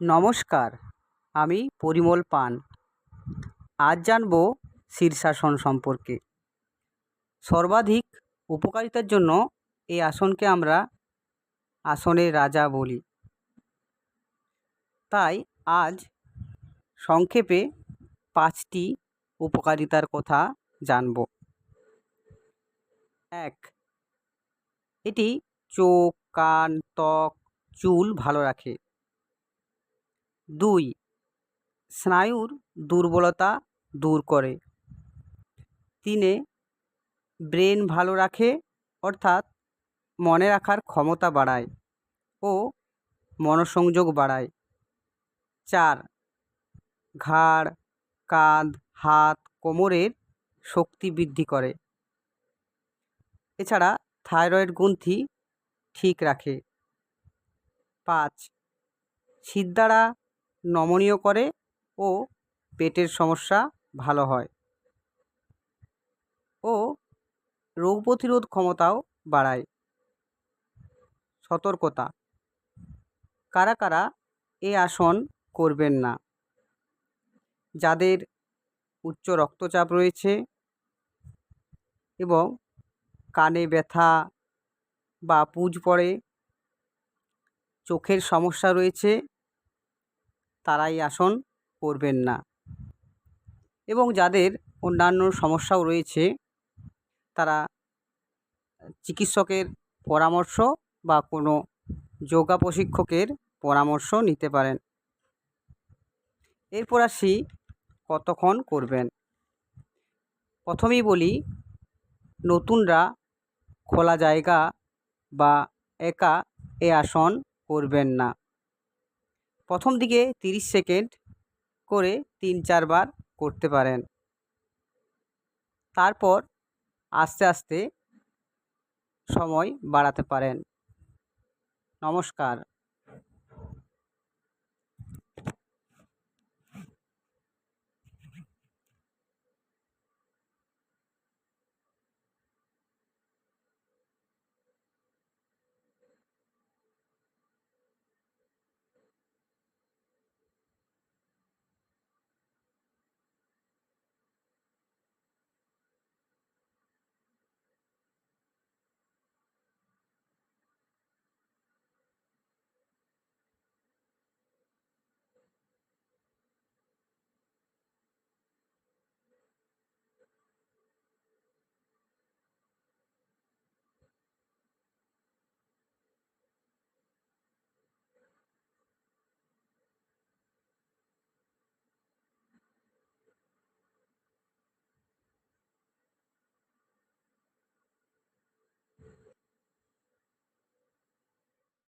নমস্কার, আমি পরিমল পান। আজ জানব শীর্ষাসন সম্পর্কে। সর্বাধিক উপকারিতার জন্য এই আসনকে আমরা আসনের রাজা বলি। তাই আজ সংক্ষেপে পাঁচটি উপকারিতার কথা জানব। এক, এটি চোখ, কান, ত্বক, চুল ভালো রাখে। দুই, স্নায়ুর দুর্বলতা দূর করে। তিনে, ব্রেন ভালো রাখে, অর্থাৎ মনে রাখার ক্ষমতা বাড়ায় ও মনোসংযোগ বাড়ায়। চার, ঘাড়, কাঁধ, হাত, কোমরের শক্তি বৃদ্ধি করে। এছাড়া থাইরয়েড গ্রন্থি ঠিক রাখে। পাঁচ শিরদাঁড়া নমনীয় করে ও পেটের সমস্যা ভালো হয়। ও রোগ প্রতিরোধ ক্ষমতাও বাড়ায়। সতর্কতা। কারা কারা এ আসন করবেন না? যাদের উচ্চ রক্তচাপ রয়েছে এবং কানে ব্যথা বা পুজ পড়ে, চোখের সমস্যা রয়েছে তারা এই আসন করবেন না। এবং যাদের অন্যান্য সমস্যাও রয়েছে, তারা চিকিৎসকের পরামর্শ বা কোনো যোগা প্রশিক্ষকের পরামর্শ নিতে পারেন। এরপর আসি কতক্ষণ করবেন। প্রথমেই বলি, নতুনরা খোলা জায়গা বা একা এ আসন করবেন না। প্রথম দিকে তিরিশ সেকেন্ড করে তিন চারবার করতে পারেন। তারপর আস্তে আস্তে সময় বাড়াতে পারেন। নমস্কার।